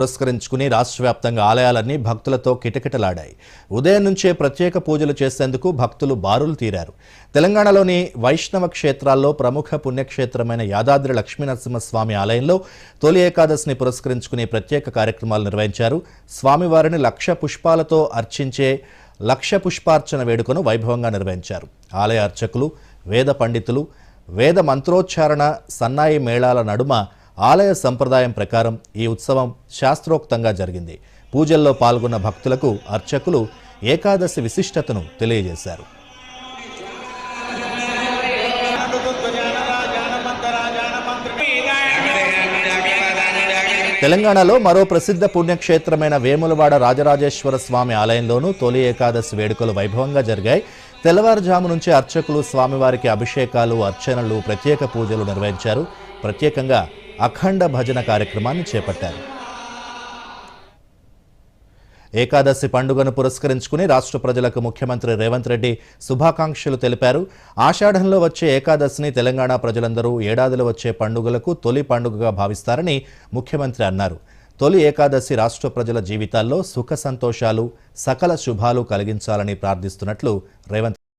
పురస్కరించుకుని రాష్ట్ర వ్యాప్తంగా ఆలయాలన్నీ భక్తులతో కిటకిటలాడాయి. ఉదయం నుంచే ప్రత్యేక పూజలు చేసేందుకు భక్తులు బారులు తీరారు. తెలంగాణలోని వైష్ణవ క్షేత్రాల్లో ప్రముఖ పుణ్యక్షేత్రమైన యాదాద్రి లక్ష్మీనరసింహస్వామి ఆలయంలో తొలి ఏకాదశిని పురస్కరించుకుని ప్రత్యేక కార్యక్రమాలు నిర్వహించారు. స్వామివారిని లక్ష పుష్పాలతో అర్చించే లక్ష పుష్పార్చన వేడుకను వైభవంగా నిర్వహించారు. ఆలయ అర్చకులు వేద పండితులు వేద మంత్రోచ్చారణ సన్నాయి మేళాల నడుమ ఆలయ సంప్రదాయం ప్రకారం ఈ ఉత్సవం శాస్త్రోక్తంగా జరిగింది. పూజల్లో పాల్గొన్న భక్తులకు అర్చకులు ఏకాదశి విశిష్టతను తెలియజేశారు. తెలంగాణలో మరో ప్రసిద్ధ పుణ్యక్షేత్రమైన వేములవాడ రాజరాజేశ్వర స్వామి ఆలయంలోనూ తొలి ఏకాదశి వేడుకలు వైభవంగా జరిగాయి. తెల్లవారుజాము నుంచి అర్చకులు స్వామివారికి అభిషేకాలు అర్చనలు ప్రత్యేక పూజలు నిర్వహించారు. ప్రత్యేకంగా అఖండ భజన కార్యక్రమాన్ని చేపట్టారు. ఏకాదశి పండుగను పురస్కరించుకుని రాష్ట్ర ప్రజలకు ముఖ్యమంత్రి రేవంత్ రెడ్డి శుభాకాంక్షలు తెలిపారు. ఆషాఢంలో వచ్చే ఏకాదశిని తెలంగాణ ప్రజలందరూ ఏడాదిలో వచ్చే పండుగలకు తొలి పండుగగా భావిస్తారని ముఖ్యమంత్రి అన్నారు. తొలి ఏకాదశి రాష్ట్ర ప్రజల జీవితాల్లో సుఖ సంతోషాలు సకల శుభాలు కలిగించాలని ప్రార్థిస్తున్నట్లు రేవంత్